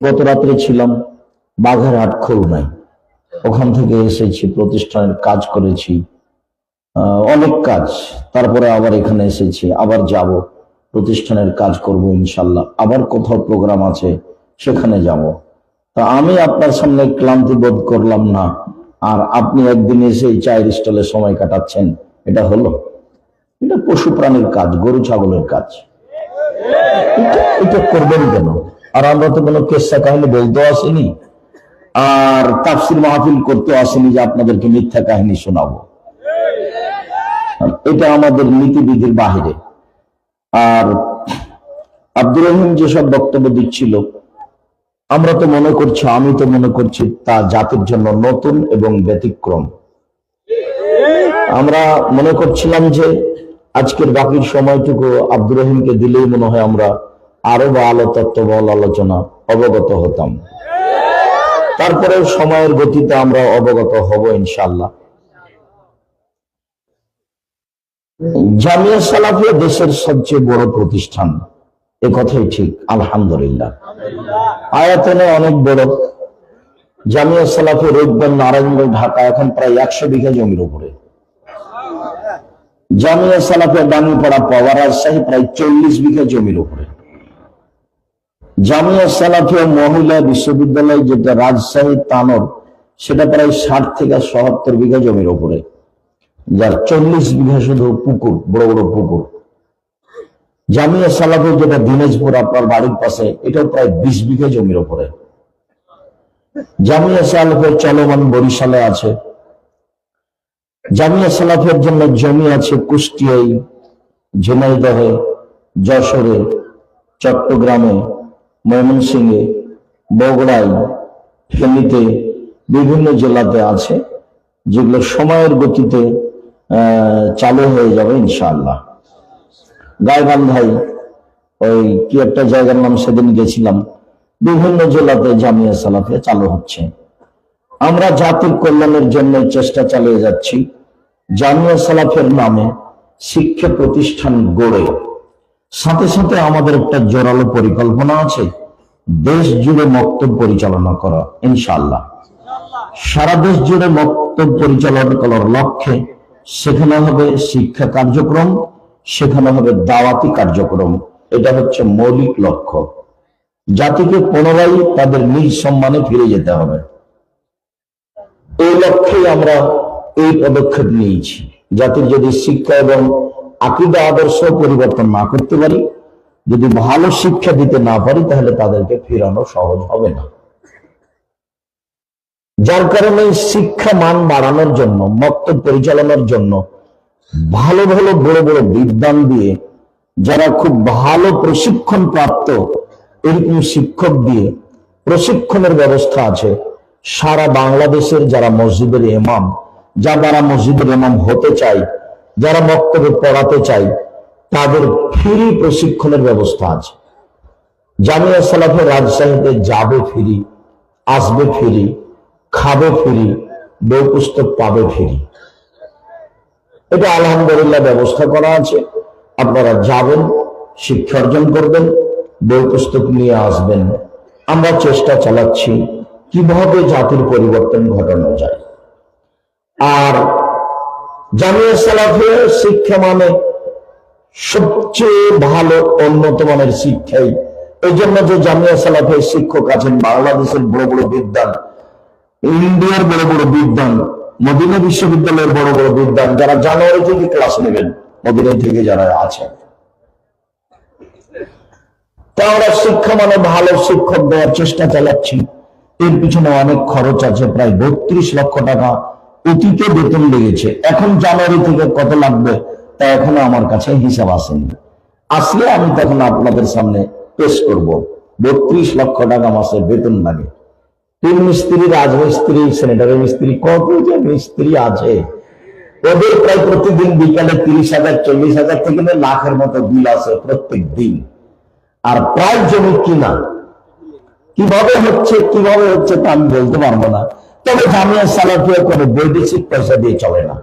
গত রাত্রে ছিলাম বাঘেরহাট খুলনায়। ওখান থেকে এসেছি, প্রতিষ্ঠানের কাজ করেছি। অনেক কাজ। তারপরে আবার এখানে এসেছি, আবার যাব, প্রতিষ্ঠানের কাজ করব ইনশাল্লাহ। আবার কোথাও প্রোগ্রাম আছে, সেখানে যাব। তা আমি আপনার সামনে ক্লান্তি বোধ করলাম না। আর আপনি একদিন এসে চায়ের স্টলে সময় কাটাচ্ছেন, এটা হলো। এটা পশু প্রাণীর কাজ, গরু ছাগলের কাজ। এটা করবেন কেন? আর আমরা তো কোনো কেসা কাহিনী বলতেও আসেনি। আর তাফসির মাহফিল করতে আসেনি যে আপনাদেরকে মিথ্যা কাহিনী শোনাবো। এটা আমাদের নীতিবিধির বাহিরে। আর আব্দুর রহিম যেসব বক্তব্য দিচ্ছিল, আমরা তো মনে করছি, আমি তো মনে করছি তা জাতির জন্য নতুন এবং ব্যতিক্রম। আমরা মনে করছিলাম যে আজকের বাকি সময়টুকু আব্দুর রহিমকে দিলেই মনে হয় আমরা আরও বা আলো তত্ত্ব বল আলোচনা অবগত হতাম। তারপরে সময়ের গতিতে আমরা অবগত হব ইনশাল্লাহ জামিয়া সালাফিয়া দেশের সবচেয়ে বড় প্রতিষ্ঠান। এ কথাই ঠিক, আলহামদুলিল্লাহ। আয়াতনে অনেক বড়। জামিয়া সালাফি রোগবান নারায়ণগঞ্জ, ঢাকা, এখন প্রায় একশো বিঘা জমির উপরে। জামিয়া সালাফিয়া ডাঙ্গিপাড়া পাওয়া রাজশাহী প্রায় চল্লিশ বিঘা জমির উপরে। জামিয়া সালাফিয়া মহিলা বিশ্ববিদ্যালয় যেটা রাজশাহী তানর, সেটা প্রায় ষাট থেকে সত্তর বিঘা জমির উপরে। যার চল্লিশ বিঘা শুধু পুকুর, বড় বড় পুকুর। জামিয়া সালাফের যেটা দিনাজপুর আপনার বাড়ির পাশে, এটাও প্রায় বিশ বিঘা জমির ওপরে জামিয়া সালাফের চলমান বরিশালে আছে। জামিয়া সালাফের জন্য জমি আছে কুষ্টিয়ায়, ঝিনাইদহে, যশোরে, চট্টগ্রামে ময়মনসিংহে, বগুড়ায় ফেনীতে বিভিন্ন জেলাতে আছে, যেগুলো সময়ের গতিতে চালু হয়ে যাবে ইনশাআল্লাহ। গাইবান্ধাই ওই কি একটা জায়গার নাম সেদিন গেছিলাম, বিভিন্ন জেলাতে জামিয়া সালাফিয়া চালু হচ্ছে। আমরা জাতির কল্যাণের জন্য চেষ্টা চালিয়ে যাচ্ছি, জামিয়া সালাফের নামে শিক্ষা প্রতিষ্ঠান গড়ে। সাথে সাথে আমাদের একটা জোরালো পরিকল্পনা আছে। দেশ জুড়ে মক্তব পরিচালনা করা, ইনশাআল্লাহ। সারা দেশ জুড়ে মক্তব পরিচালনা করার লক্ষ্যে সেখানে হবে শিক্ষা কার্যক্রম, সেখানে হবে দাওয়াতি কার্যক্রম। এটা হচ্ছে মৌলিক লক্ষ্য। জাতিকে পুনরায় তাদের নিজ সম্মানে ফিরে যেতে হবে। এই লক্ষ্যে আমরা এই পদক্ষেপ নিয়েছি। জাতির যদি শিক্ষা এবং আকিদা, আদর্শ পরিবর্তন না করতে পারি, যদি ভালো শিক্ষা দিতে না পারি, তাহলে তাদেরকে ফেরানো সহজ হবে না। যার কারণে শিক্ষা মান বাড়ানোর জন্য, মক্তব পরিচালনার জন্য ভালো ভালো বড় বড় বিদ্যান দিয়ে, যারা খুব ভালো প্রশিক্ষণ প্রাপ্ত, এরকম শিক্ষক দিয়ে প্রশিক্ষণের ব্যবস্থা আছে। সারা বাংলাদেশের যারা মসজিদের ইমাম যারা মসজিদের ইমাম হতে চায় যারা বক্তব্য পড়াতে চায়, তাদের ফ্রি প্রশিক্ষণের ব্যবস্থা আছে। জামিয়া সালাফের রাজশাহীতে যাবে ফিরি, আসবে ফিরি, খাবে ফিরি, বই পুস্তক পাবে ফিরি। এটা আলহামদুলিল্লাহ ব্যবস্থা করা আছে। আপনারা যাবেন, শিক্ষা অর্জন করবেন, বই পুস্তক নিয়ে আসবেন। আমরা চেষ্টা চালাচ্ছি কীভাবে জাতির পরিবর্তন ঘটানো যায়। আর জামিয়া সালাফে শিক্ষা মানে সবচেয়ে ভালো উন্নত মানের শিক্ষাই। এই জন্য যে জামিয়া সালাফের শিক্ষক আছেন, বাংলাদেশের বড় বড় বিদ্যান ইন্ডিয়ার বড় বড় বিদ্যান মদিনা বিশ্ববিদ্যালয়ের বড় বড় বিদ্যান যারা জানুয়ারি থেকে ক্লাস নেবেন, মদিনা থেকে যারা আছেন। তা আমরা শিক্ষা মানে ভালো শিক্ষক দেওয়ার চেষ্টা চালাচ্ছি। এর পিছনে অনেক খরচ আছে, প্রায় বত্রিশ লক্ষ টাকা অতীতে বেতন লেগেছে। এখন জানুয়ারি থেকে কত লাগবে তা এখনও আমার কাছে হিসাব আসেনি। আসলে আমি তখন আপনাদের সামনে পেশ করব। বত্রিশ লক্ষ টাকা মাসে বেতন লাগে। তিন মিস্ত্রি, রাজমিস্ত্রি সেনেটারি মিস্ত্রি, কত যে মিস্ত্রি আছে। ওদের প্রায় প্রতিদিন বিকালে তিরিশ হাজার, চল্লিশ হাজার থেকে লাখের মতো বিল আছে প্রত্যেক দিন। আর প্রায় জমি কিনা? কীভাবে হচ্ছে কীভাবে হচ্ছে তা আমি বলতে পারব না। তবে জামিয়া সালাফিয়া কোনো বৈদেশিক পয়সা দিয়ে চলে না।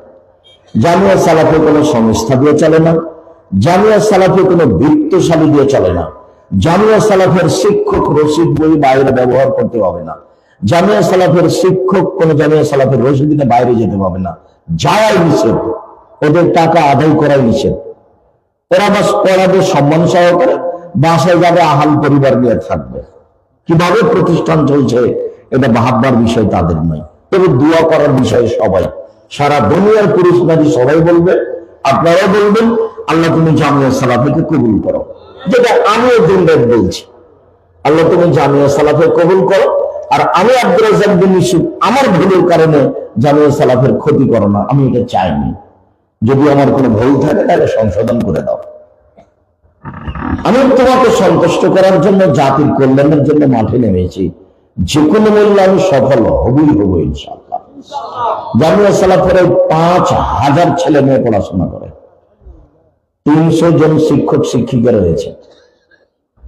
জামিয়া সালাফে কোনো সংস্থা দিয়ে চলে না। জামিয়া সালাফে কোনো বৃত্তশালী দিয়ে চলে না। জামিয়া সালাফের শিক্ষক রসিদ বই বাইরে ব্যবহার করতে হবে না। জামিয়া সালাফের শিক্ষক, কোন জামিয়া সালাফের রসিদ দিনে বাইরে যেতে পাবে না। যাওয়াই নিষেধ, ওদের টাকা আদায় করাই নিষেধ। ওরা বাস পড়াবে সম্মান সহকারে বাসায় যাবে, আহাল পরিবার নিয়ে থাকবে। কীভাবে প্রতিষ্ঠান চলছে? এটা ভাববার বিষয় তাদের নয়। তবে দোয়া করার বিষয় সবাই। সারা দুনিয়ার পুরুষ নারী সবাই বলবে, আপনারাও বলবেন, আল্লাহ তুমি জামিয়া সালাফিকে কবুল করো। যেটা আমিও দিনরাত বলছি। আল্লাহ তুমি জামিয়া সালাফে কবুল করো। আর আমি আব্দুল রাজাক আমার ভুলের কারণে জামিয়া সালাফের ক্ষতি করো না, আমি এটা চাইনি। যদি আমার কোনো ভুল থাকে, তাহলে সংশোধন করে দাও। আমি তোমাকে সন্তুষ্ট করার জন্য, জাতির কল্যাণের জন্য মাঠে নেমেছি। যে কোনো মূল্যে আমি সফল হবই হব ইনশাল্লাহ জামিয়া সালাফের পাঁচ হাজার ছেলে মেয়ে পড়াশোনা করে। তিনশো জন শিক্ষক শিক্ষিকা রয়েছে।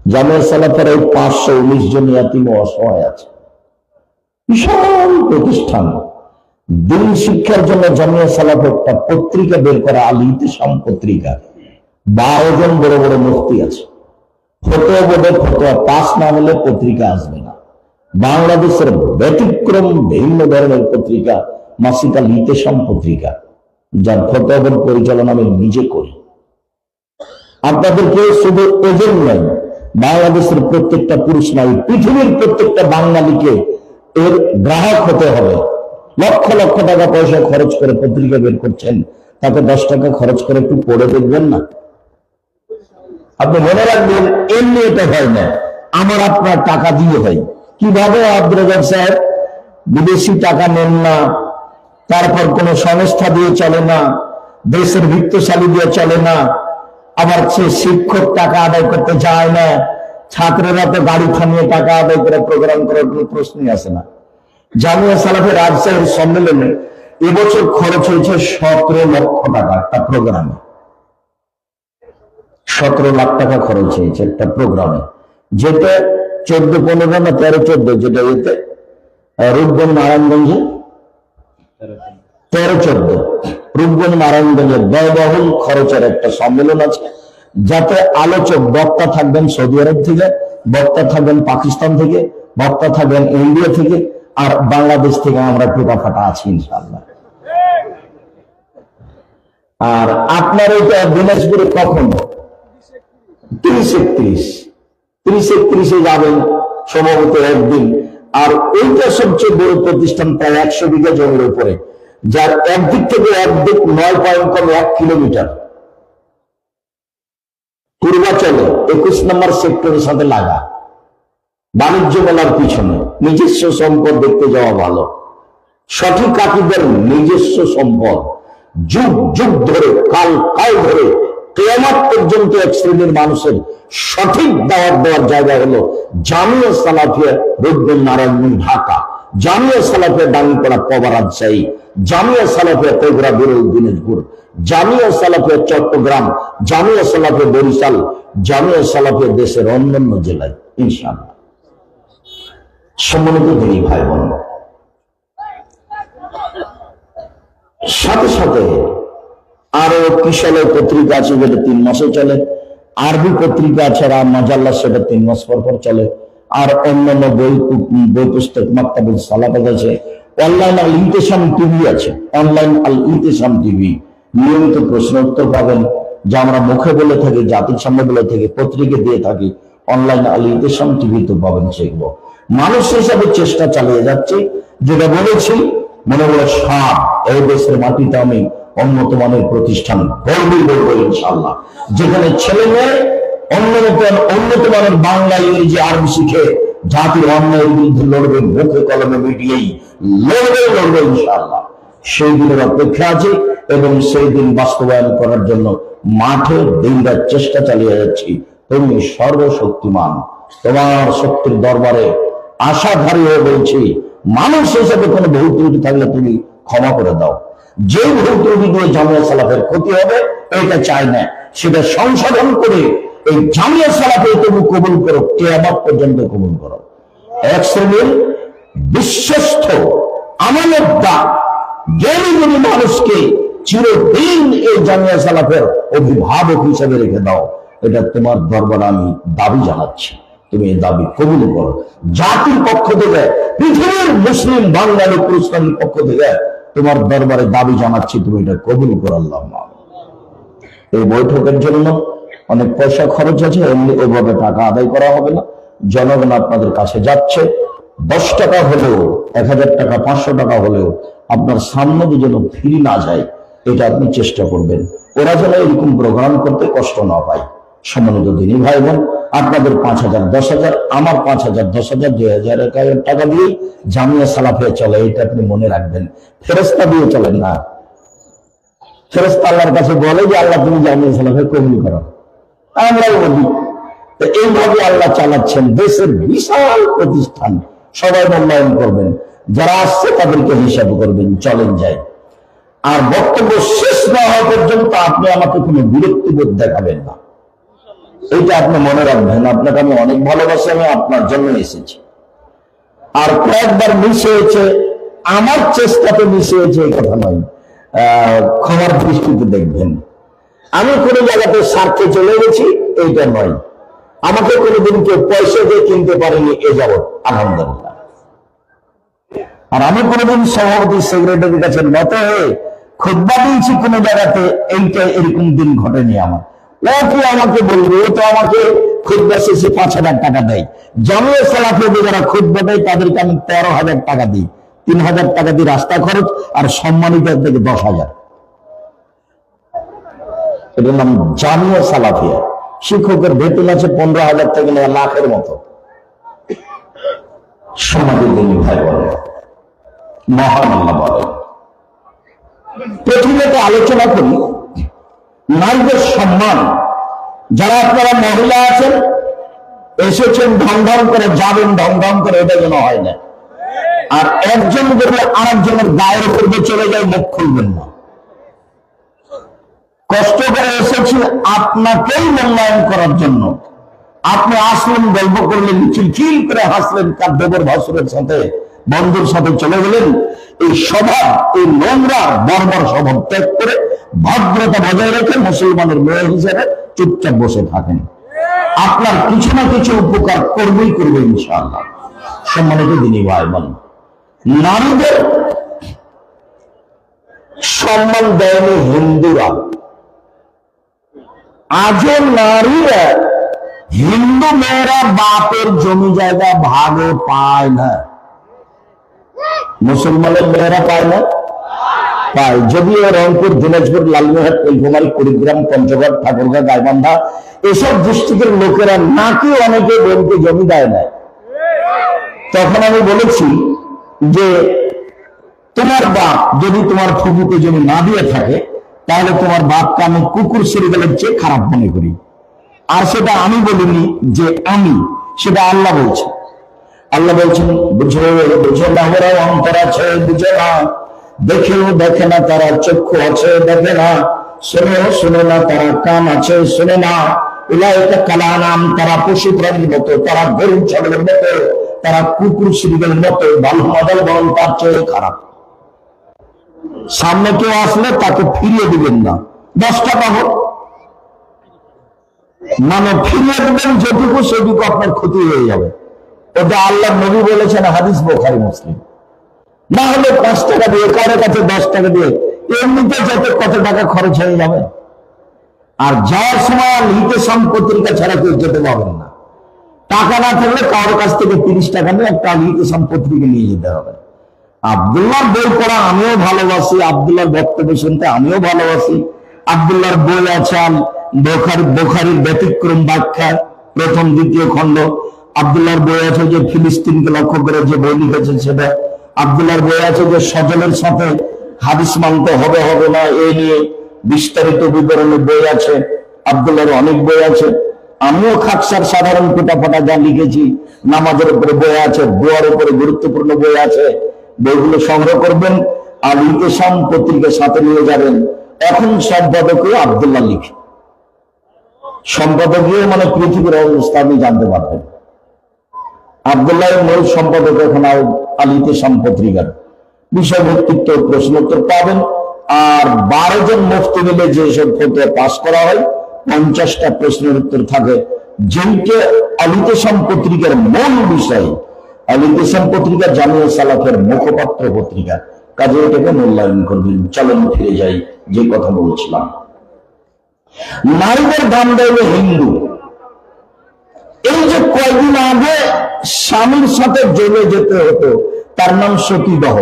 জামিয়া সালাফের ওই পাঁচশো উনিশ জন ইয়াতিম অসহায় আছে। বিশাল প্রতিষ্ঠান। দিন শিক্ষার জন্য জামিয়া সালাফ একটা পত্রিকা বের করা আল ইতিসাম পত্রিকা। বারো জন বড় বড় মুক্তি আছে। ফটোয়া বোর্ডে ফটোয়া পাস না হলে পত্রিকা আসবে বাংলাদেশের ব্যতিক্রম ভিন্ন ধরনের পত্রিকা, মাসিকা লিতেশাম পত্রিকা, যার ফটোয়া বোর্ড পরিচালনা আমি নিজে করি। আপনাদেরকে শুধু এজেন্ট নয় বাংলাদেশের প্রত্যেকটা পুরুষ নারী, পৃথিবীর প্রত্যেকটা বাঙালিকে এর গ্রাহক হতে হবে। লক্ষ লক্ষ টাকা পয়সা খরচ করে পত্রিকা বের করছেন তাকে দশ টাকা খরচ করে একটু পড়ে দেখবেন না। আপনি মনে রাখবেন এমনি এটা হয় না। আমার আপনার টাকা দিয়ে হয়। কীভাবে আব্দুল সাহেব বিদেশি টাকা নেন না, তারপর কোন সংস্থা দিয়ে চলে না, দেশের বৃত্তশালী দিয়ে চলে না, আবার সে শিক্ষক টাকা আদায় করতে যায় না, ছাত্রেরা তো গাড়ি থামিয়ে টাকা আদায় করে প্রোগ্রাম করার কোনো প্রশ্নই আসে না। জামিয়া সালাফের রাজশাহীর সম্মেলনে এবছর খরচ হয়েছে সতেরো লক্ষ টাকা একটা প্রোগ্রামে সতেরো লাখ টাকা খরচ হয়েছে একটা প্রোগ্রামে যেটা চোদ্দ পনেরো না তেরো চোদ্দ যেটা আহ, রূপগঞ্জ নারায়ণগঞ্জে? তেরো চোদ্দ। রূপগঞ্জ নারায়ণগঞ্জের ব্যয়বহুল খরচের একটা সম্মেলন আছে যাতে আলোচক বক্তা থাকবেন সৌদি আরব থেকে বক্তা থাকবেন পাকিস্তান থেকে বক্তা থাকবেন ইন্ডিয়া থেকে আর বাংলাদেশ থেকে আমরা টোকা ফাটা আছি ইনশাল্লাহ আর আপনার এটা দিনাজপুরে কখন? তিরিশ একত্রিশ। তিরিশ একত্রিশে যাবেন সম্ভবত একদিন। আর ওইটা সবচেয়ে বড় প্রতিষ্ঠান প্রায় একশো বিঘা জমির উপরে, যার একদিক থেকে একদিক নয় পয়েন্ট কম এক কিলোমিটার। পূর্বাচলে একুশ নম্বর সেক্টরের সাথে লাগা। বাণিজ্য মেলার পিছনে নিজস্ব সম্পদ দেখতে যাওয়া ভালো। সঠিক আকিদের নিজস্ব সম্পদ। যুগ যুগ ধরে, কাল কাল ধরে কেয়ামত পর্যন্ত এক শ্রেণির মানুষের সঠিক দাওয়াত দেওয়ার জায়গা হলো জামিয়া সালাফিয়া রুদ্দিন নারায়ণ ঢাকা। জামিয়া সালাফিয়া ডাঙ্গিপাড়া পবা রাজশাহী। জামিয়া সালাফিয়া তেঘরা বিরল দিনাজপুর। জামিয়া সালাফিয়া চট্টগ্রাম। জামিয়া সালাফিয়া বরিশাল। জামিয়া সালাফিয়া দেশের অন্যান্য জেলায়, ইনশাআল্লাহ। সম্মানিত দিনী ভাই বোন সাথে সাথে আরও কিশলের পত্রিকা আছে যেটা তিন মাসে চলে। আরবি পত্রিকা রাম মাজাল্লা সেটা তিন মাস পর পর চলে। আর অন্যান্য বই বই পুস্তক, মাক্তাবুল সালাবাদ আছে। অনলাইন আল ইতেসাম টিভি আছে। Online Al Itesam TV. নিয়মিত প্রশ্ন উত্তর পাবেন। যা আমরা মুখে বলে থাকি, জাতির সামনে বলে থাকি, পত্রিকা দিয়ে থাকি, অনলাইন আল ইতেসাম টিভি তো পাবেন সেগুলো। মানুষ হিসাবে চেষ্টা চালিয়ে যাচ্ছে। যেটা বলেছি, মনে বলে সাপ এই দেশের মাটিতে আমি উন্নত মানের প্রতিষ্ঠান গর্বই বলব ইনশাল্লাহ যেখানে ছেলে মেয়ে উন্নত উন্নত মানের বাংলা ইংরেজি, আরবি শিখে জাতির অন্যায়ের বিরুদ্ধে লড়বে, মুখে কলমে মিটিয়েই লড়বে লড়বে ইনশাল্লাহ সেই দিনের অপেক্ষা আছে এবং সেই দিন বাস্তবায়ন করার জন্য মাঠে দিনরাত চেষ্টা চালিয়ে যাচ্ছি। তুমি সর্বশক্তিমান, তোমার শক্তির দরবারে আশাধারী হয়ে বলছি, মানুষ হিসেবে কোনো ভুল ত্রুটি থাকলে তুমি ক্ষমা করে দাও। যে ভুল দিয়ে জামিয়া সালাফের ক্ষতি হবে এটা চাই না। সেটা সংশোধন করে এই জামিয়া সালাফে তুমি কবুল করো, কেয়ামত পর্যন্ত কবুল করো। এক শ্রেণির বিশ্বস্ত, আমানতদার জ্ঞানী গুণী মানুষকে চিরদিন এই জামিয়া সালাফের অভিভাবক হিসেবে রেখে দাও। এটা তোমার দরবার আমি দাবি জানাচ্ছি। তুমি এই দাবি কবুল করো। জাতির পক্ষ থেকে, পৃথিবীর মুসলিম, বাঙালি পুরুষের পক্ষ থেকে তোমার দরবারে দাবি জানাচ্ছি, তুমি এটা কবুল করো এই বৈঠকের জন্য অনেক পয়সা খরচ আছে, এমনি এভাবে টাকা আদায় করা হবে না। জনগণ আপনাদের কাছে যাচ্ছে। দশ টাকা হলেও, এক হাজার টাকা, পাঁচশো টাকা হলেও আপনার সামনে যেন ফিরি না যায়, এটা আপনি চেষ্টা করবেন। ওরা যেন এরকম প্রোগ্রাম করতে কষ্ট না পায়। সম্মানিত দিনী ভাই বোন আপনাদের পাঁচ হাজার, দশ হাজার, আমার পাঁচ হাজার, দশ হাজার, দুই হাজার টাকা দিয়ে জামিয়া সালাফিয়া চলে, এটা আপনি মনে রাখবেন। ফেরস্তা দিয়ে চলেন না। ফেরস্তা আল্লাহর কাছে বলে যে, আল্লাহ, তুমি জামিয়া সালাফে কবুল করো। বলি। এইভাবে আল্লাহ চালাচ্ছেন দেশের বিশাল প্রতিষ্ঠান। সবাই মূল্যায়ন করবেন। যারা আসছে, তাদেরকে হিসাব করবেন, চলেন যায় আর বক্তব্য শেষ না হওয়া পর্যন্ত আপনি আমাকে কোনো বিরক্তিবোধ দেখাবেন না। এইটা আপনি মনে রাখবেন, আপনাকে আমি অনেক ভালোবাসি, আমি আপনার জন্য এসেছি। আর কয়েকবার মিস হয়েছে আমার চেষ্টাতে মিস হয়েছে এই কথা নয়। ক্ষমার দৃষ্টিতে দেখবেন। আমি কোনো জায়গাতে স্বার্থে চলে গেছি, এইটা নয়। আমাকে কোনোদিন কেউ পয়সা দিয়ে কিনতে পারেনি এ যাবৎ আলহামদুলিল্লাহ। আর আমি কোনোদিন সভাপতি, সেক্রেটারির কাছে নত হয়ে, খুদ্া দিয়েছি কোনো জায়গাতে, এইটা এরকম দিন ঘটেনি আমার। ও কি আমাকে বলবে, ও তো আমাকে খুদ্া শেষে পাঁচ হাজার টাকা দেয়। জামিয়া যারা খুদ্া দেয়, তাদেরকে আমি তেরো হাজার টাকা দিই। তিন হাজার টাকা দিই রাস্তা খরচ আর সম্মানিত থেকে দশ হাজার। এটার নাম জামিয়া সালাফিয়া। শিক্ষকের বেতন আছে পনেরো হাজার থেকে নেওয়া লাখের মতো। সমাজের দিনী ভাই প্রথমে তো আলোচনা করি। নারীদের সম্মান। যারা আপনারা মহিলা আছেন, এসেছেন ঢং করে, যাবেন ঢং করে, এটা যেন হয় না। আর একজন যদি আরেকজনের গায়ের উপর চলে যায়, মুখ খুলবেন না। কষ্ট করে এসেছি আপনাকেই মূল্যায়ন করার জন্য। আপনি আসলেন, গল্প করলেন খিলখিল করে হাসলেন, তার দেবর ভাসুরের সাথে, বন্ধুর সাথে চলে গেলেন। এই স্বভাব, এই নোংরা, বর্বর স্বভাব ত্যাগ করে ভদ্রতা বজায় রেখে মুসলমানের মেয়ে হিসেবে চুপচাপ বসে থাকেন। আপনার কিছু না কিছু উপকার করবেই করবে ইনশাআল্লাহ। সম্মানিত দিনী ভাই বোন নারীদের সম্মান দেয়নি হিন্দুরা। আজও নারীরা হিন্দু মেয়েরা বাপের জমি জায়গা ভাগে পায় না। মুসলমানের মেয়েরা পায় না। পায় যদিও রংপুর, দিনাজপুর লালমোহাট নীলকুমারী কুড়িগ্রাম, পঞ্চগড়, ঠাকুরগাঁ, গাইবান্ধা, এসব ডিস্ট্রিক্টের লোকেরা নাকি অনেকে বোনকে জমি দেয় না তখন আমি বলেছি যে তোমার বাপ যদি তোমার ফুপুকে জমি না দিয়ে থাকে, তাহলে তোমার বাপকে আমি কুকুর সিরিয়ালের চেয়ে খারাপ মনে করি। আর সেটা আমি বলিনি যে আমি, সেটা আল্লাহ বলছে আল্লাহ বলছেন, বুঝো বুঝো না অন্তর আছে, বুঝে না। দেখেও দেখে না তারা চক্ষু আছে, দেখে না। শুনেও শুনে না তারা কান আছে, শুনে না। নাম তারা পশু প্রাণীর মতো, তারা গরু, ছাগলের মতো, তারা কুকুর সিরিয়ালের মতো ভালো মডেল বরং তার চেয়ে খারাপ। সামনে কেউ আসলে তাকে ফিরিয়ে দিবেন না। দশ টাকা হোক। মানে ফিরিয়ে দিবেন যেটুকু, সেটুকু আপনার ক্ষতি হয়ে যাবে। ওটা আল্লাহ নবী বলেছেন, হাদিস বোখারি, মুসলিম। না হলে পাঁচ টাকা দিয়ে, কারও কাছে দশ টাকা দিয়ে, এমনিতে যেতে কত টাকা খরচ হয়ে যাবে। আর যাওয়ার সময় লিখে সম্পত্রিকা ছাড়া কেউ যেতে পারবেন না। টাকা না থাকলে কারোর কাছ থেকে তিরিশ টাকা নিয়ে একটা লিখে সম্পত্রিকা নিয়ে যেতে হবে। আবদুল্লাহর বই পড়া আমিও ভালোবাসি, আবদুল্লাহর বক্তব্য শুনতে আমিও ভালোবাসি। আবদুল্লাহর বই আছে বোখারি বোখারির ব্যতিক্রম ব্যাখ্যা, প্রথম, দ্বিতীয় খণ্ড। আবদুল্লাহর বই আছে যে ফিলিস্তিনকে লক্ষ্য করে যে বই লিখেছে সেটা আবদুল্লাহর বই আছে যে সজলের সাথে হাদিস মানতে হবে হবে না, এ নিয়ে বিস্তারিত বিবরণের বই আছে, আবদুল্লাহর অনেক বই আছে। আমিও খাকসার সাধারণ ফোটা যা লিখেছি, নামাজের উপরে বই আছে, দোয়ার উপরে গুরুত্বপূর্ণ বই আছে, বইগুলো সংগ্রহ করবেন, আর ইতেসাম পত্রিকা সাথে নিয়ে যাবেন। এখন সম্পাদকীয় আবদুল্লাহ লিখে। সম্পাদকীয় মানে পৃথিবীর অবস্থা, আপনি জানতে পারবেন। আবদুল্লাহ মূল সম্পাদক এখন আল ইতেসাম পত্রিকার বিষয়ভিত্তিক প্রশ্নোত্তর পাবেন। আর বারো জন মুফতি মিলে যেসব ফটো পাস করা হয়, পঞ্চাশটা প্রশ্নের উত্তর থাকে। যেইটা আলিতেশন পত্রিকার মূল বিষয় আলিতেশন পত্রিকা জামিয়া সালাফের মুখপাত্র পত্রিকা। কাজে এটাকে মূল্যায়ন করবেন। চলন ফিরে যাই, যে কথা বলছিলাম। নারীদের দাম দেবে হিন্দু। এই যে কয়দিন আগে স্বামীর সাথে জেলে যেতে হতো। তার নাম সতীদাহ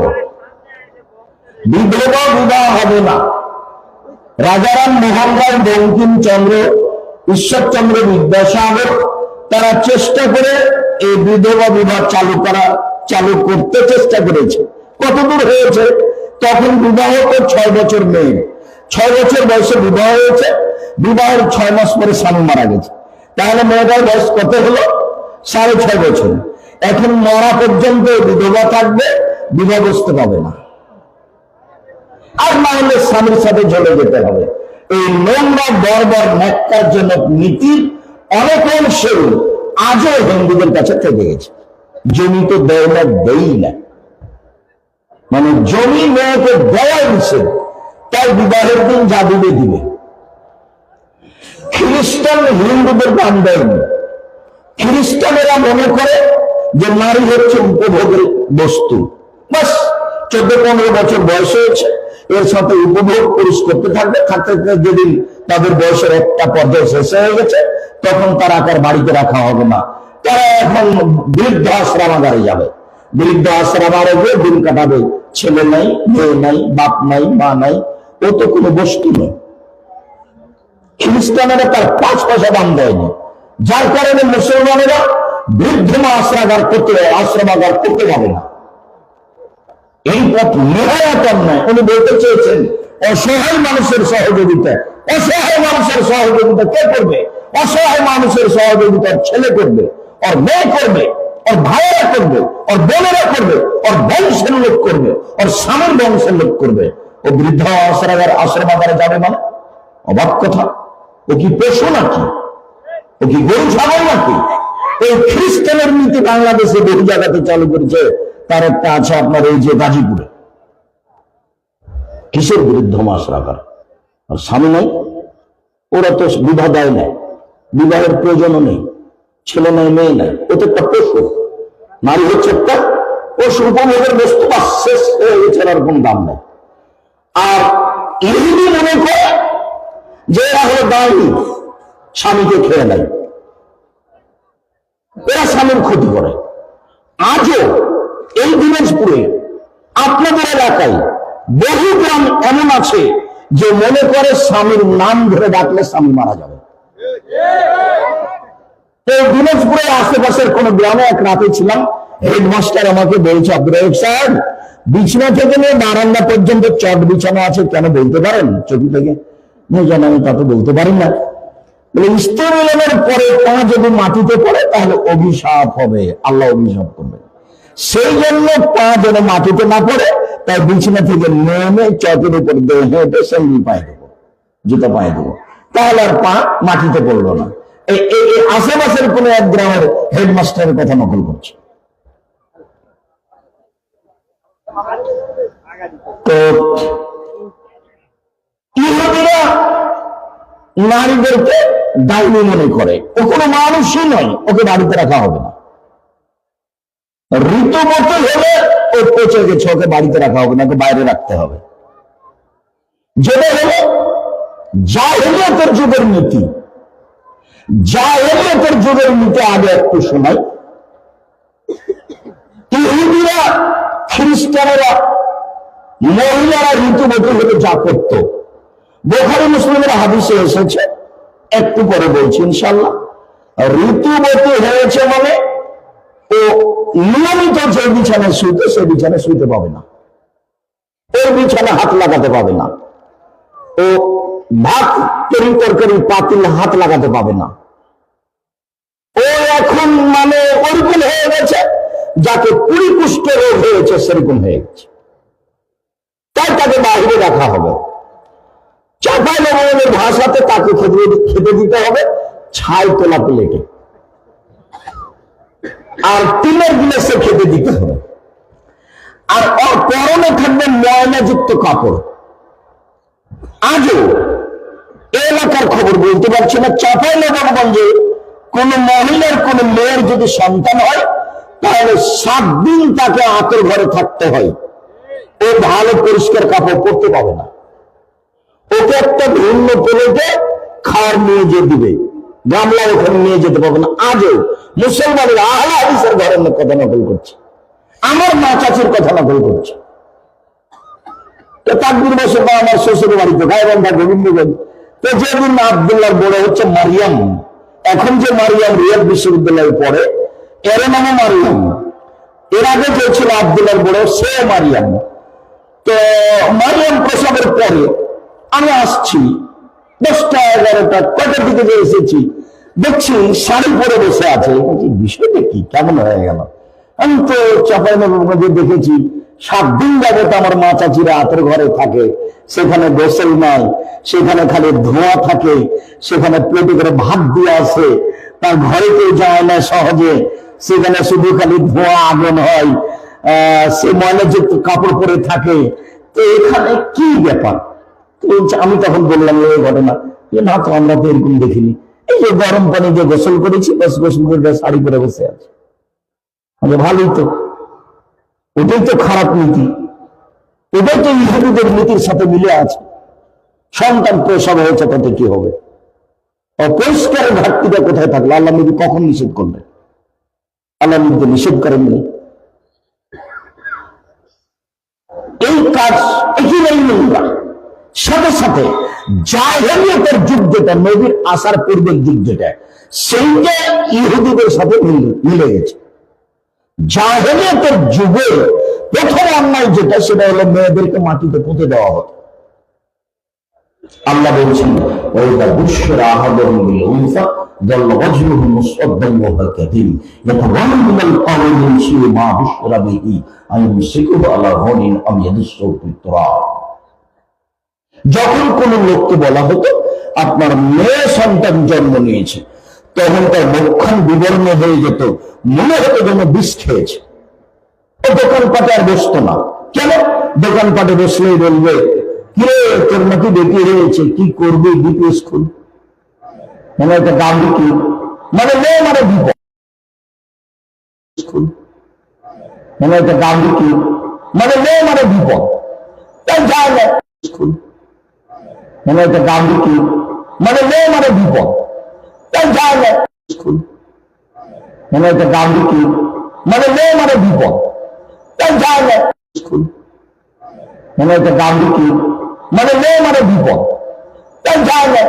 বিধবা বিবাহ হবে না। রাজারাম মোহন রায় বঙ্কিমচন্দ্র, ঈশ্বরচন্দ্র বিদ্যাসাগর, তারা চেষ্টা করে এই বিধবা বিবাহ চালু করা, চালু করতে চেষ্টা করেছে। কতদূর হয়েছে? তখন বিবাহ তো ছয় বছর মেয়ে ছয় বছর বয়সে বিবাহ হয়েছে। বিবাহের ছয় মাস পরে স্বামী মারা গেছে। তাহলে মেয়েটার বয়স কত হলো? সাড়ে ছয় বছর। এখন মরা পর্যন্ত বিধবা থাকবে বিবাহ বসতে পাবে না। আর না হলে স্বামীর সাথে চলে যেতে হবে। এই নোংরা, বর্বর, ন্যাক্কারজনক নীতির অনেক অংশেও আজও হিন্দুদের কাছে থেকে গেছে। জমি তো দেয় না দেই না। মানে জমি মেয়েকে দেওয়া নিষেধ তাই বিবাহের দিন যা দিবে। খ্রিস্টান হিন্দুদের দাম দেয়নি। খ্রিস্টানেরা মনে করে যে নারী হচ্ছে উপভোগের বস্তু। বাস চোদ্দ পনেরো বছর বয়স হয়েছে, এর সাথে উপভোগ পুরুষ করতে থাকবে। থাকতে যেদিন তাদের বয়সের একটা পর্যায়ে শেষ হয়ে গেছে, তখন তারা আর বাড়িতে রাখা হবে না। তারা এখন বৃদ্ধ আশ্রমাগারে যাবে। বৃদ্ধ আশ্রমাগারে গিয়ে দিন কাটাবে। ছেলে নাই, মেয়ে নাই, বাপ নাই, মা নাই, ও তো কোনো বস্তু নয় খ্রিস্টানেরা তার পাঁচ পয়সা দাম দেয়নি। যার কারণে মুসলমানেরা বৃদ্ধ আশ্রাগার করতে আশ্রমাগার করতে পারে না। এই পথ নেহায়াত অন্যায় উনি বলতে চেয়েছেন, অসহায় মানুষের সহযোগিতা, অসহায় মানুষের সহযোগিতা কে করবে? অসহায় মানুষের সহযোগিতা ছেলে করবে, ওর মেয়ে করবে, ওর ভাইয়েরা করবে, ওর বোনেরা করবে, ওর বংশের লোক করবে, ওর স্বামীর বংশের লোক করবে। ও বৃদ্ধ আশ্রাগার আশ্রমাগারে যাবে মানে? অবাক কথা। ও কি পেশো নাকি? ও কি গরু ছাগল নাকি? এই খ্রিস্টানের নীতি বাংলাদেশে বহু জায়গাতে চালু করেছে, তার একটা আছে আপনার এই যে গাজীপুরে। কিসের বিরুদ্ধ মাস রাখার? আর স্বামী নাই? ওরা তো বিবাহ দেয় নাই, বিবাহের প্রয়োজনও নেই, ছেলে নাই, মেয়ে নাই ও তো একটা পশু। নারী হচ্ছে একটা পশু, উপভোগের বস্তু বা শেষ আর কোন দাম নেই। আর ইহুদি মনে করে যে এরা হলো দায়নি স্বামীকে খেয়ে নেয়। এরা স্বামীর ক্ষতি করে। আজও এই দিনাজপুরে, আপনাদের এলাকায় বহু গ্রাম এমন আছে যে মনে করে স্বামীর নাম ধরে ডাকলে স্বামী মারা যাবে। এই দিনাজপুরের আশেপাশের কোন গ্রামে এক রাতে ছিলাম। হেডমাস্টার আমাকে বলছে আব্দুল সাহেব, বিছানা থেকে নিয়ে বারান্দা পর্যন্ত চট বিছানা আছে, কেন বলতে পারেন? চোখি থেকে জানো আমি তা তো বলতে পারি না। বলে স্ত্রী মিলনের পরে পা যদি মাটিতে পড়ে, তাহলে অভিশাপ হবে। আল্লাহ অভিশাপ করবে। সেই জন্য পা যেন মাটিতে না পড়ে তাই বিছানা থেকে নেমে চটের উপর হেঁটে সঙ্গী পায়ে দেবো, জুতো পায়ে দেবো। তাহলে আর পা মাটিতে পড়ল না। এই আশেপাশের কোন এক গ্রামের হেডমাস্টারের কথা নকল করছে। তো ইহুদিরা নারীদেরকে ডাইনি মনে করে। ও কোনো মানুষই নয়, ওকে বাড়িতে রাখা হবে না। ঋতুমত হলে ও পচে গেছে, ওকে বাড়িতে রাখা হবে না, ওকে বাইরে রাখতে হবে। যেটা হলো জাহিলিয়াতের যুগের নীতি। যুগের নীতি আগে একটু ইহুদিরা, খ্রিস্টানেরা, মহিলারা ঋতুমতি হলে যা করত। বোখারি মুসলিমের হাদিসে এসেছে একটু পরে বলছি ইনশাল্লাহ ঋতুবতী হয়েছে মানে ও নিয়মিত যে বিছানায় শুইতে, সে বিছানায় শুইতে পাবে না। ওই বিছানায় হাত লাগাতে পাবে না। ও ভাত তরি তরকারি পাতিল হাত লাগাতে পাবে না। ও এখন মানে ওরকম হয়ে গেছে, যাকে পরিপুষ্ট রোগ হয়েছে, সেরকম হয়ে গেছে। তাই তাকে বাইরে রাখা হবে। চাপাই নবমের ভাষাতে তাকে খেতে খেতে দিতে হবে। ছাই তোলা প্লেটে আর তিনের গিলাসে খেতে দিতে হবে। আর ওর পরনে থাকবে ময়লাযুক্ত কাপড়। আজও এলাকার খবর বলতে পারছি না। চাপাই নবাবগঞ্জে কোন মহিলার, কোন মেয়ের যদি সন্তান হয়, তাহলে সাত দিন তাকে আতের ঘরে থাকতে হয়। ও ভালো পরিষ্কার কাপড় পরতে পাবে না। ওকে একটা খাওয়ার নিয়ে যেতে দিবে। গামলা ওখানে নিয়ে যেতে পারবে না। আজও মুসলমানের আহলা হাদিসের ঘরের কথা নকল করছে। আমার মা চাচির কথা নকল করছে। তাকবির বছর বা আমার শ্বশুর বাড়িতে তো যেদিন আবদুল্লাহ বড় হচ্ছে মারিয়াম, এখন যে মারিয়াম রিয়াদ বিশ্ববিদ্যালয়ে পড়ে এর নামও মারিয়াম। এর আগে যে ছিল আবদুল্লাহ বড় সে মারিয়াম। তো মারিয়াম প্রসবের পরে আমি আসছি। দশটা, এগারোটা কটার দিকে যে এসেছি, দেখছি শাড়ি পরে বসে আছে। বিষয়টা কি? কেমন হয়ে গেল? আমি তো চাপাই নবাবগঞ্জে দেখেছি, সাত দিন যাবত আমার মা চাচিরা হাতের ঘরে থাকে, সেখানে গোসল নাই, সেখানে খালি ধোঁয়া থাকে, সেখানে প্লেটে করে ভাত দিয়ে আসে তার ঘরে কেউ যায় না সহজে, সেখানে শুধু খালি ধোঁয়া আগুন হয় সে ময়লাযুক্ত কাপড় পরে থাকে। তো এখানে কি ব্যাপার? আমি তখন বললাম, এই ঘটনা। না তো, আমরা তো এরকম দেখিনি। এই যে গরম পানি দিয়ে গোসল করেছি, বাস, গোসল করে শাড়ি পরে বসে আছে। আমি ভালোই তো। ওটাই তো খারাপ নীতি। ওটাই তো ইহুদিদের নীতির সাথে মিলে আছে। সন্তান প্রসব হয়েছে, তাতে কি হবে? অপরিষ্কারের ঘাটতিটা কোথায় থাকল? আল্লাহ নবী কখন নিষেধ করলেন আল্লাহ তো নিষেধ করেননি। এই কাজ এখানেই নোংরা। সাথে সাথে জাহেলিয়তের যুগ যেটা নবীর আসার পূর্বের যুগ যেটা সেইটা ইহুদিদের সাথে মিল- মিলে গেছে জাহেলিয়তের যুগে প্রথম অন্যায় যেটা সেটা হলো মেয়েদেরকে মাটিতে পুঁতে দেওয়া হতো আল্লাহ বলছেন ওইদা বুশরা আহাদুহুম বিল উনসা ظل وجهه مسودا وهو كظيم يتولى من القول من شيء ما بشر به أن يمسكه على هون أم يدسه في التراب যখন কোন লোককে বলা হতো, আপনার মেয়ে সন্তান জন্ম নিয়েছে, তখন তার মুখখান বিবর্ণ হয়ে যেত, মনে হতো যেন বিষ খেয়েছে। দোকানপাটে আর বসতো না। কেন? দোকানপাটে বসলেই বলবে, কিরে, তোর নাকি বেটি রয়েছে, কি করবে দ্বিতীয় স্কুল? মানে একটা গান্ধী কি? মানে মেয়ে মানে বিপদ। মানে একটা গান্ধী কি? মানে মেয়ে মানে বিপদ। তাই যায় না মানে একটা গান্ধী কি? মানে মেয়ে মানে বিপদ। তাই যায় না স্কুল মানে একটা গান্ধী কি? মানে মেয়ে মানে বিপদ। তাই যায় না স্কুল মানে একটা গান্ধী কি? মানে মেয়ে মানে বিপদ। যায় না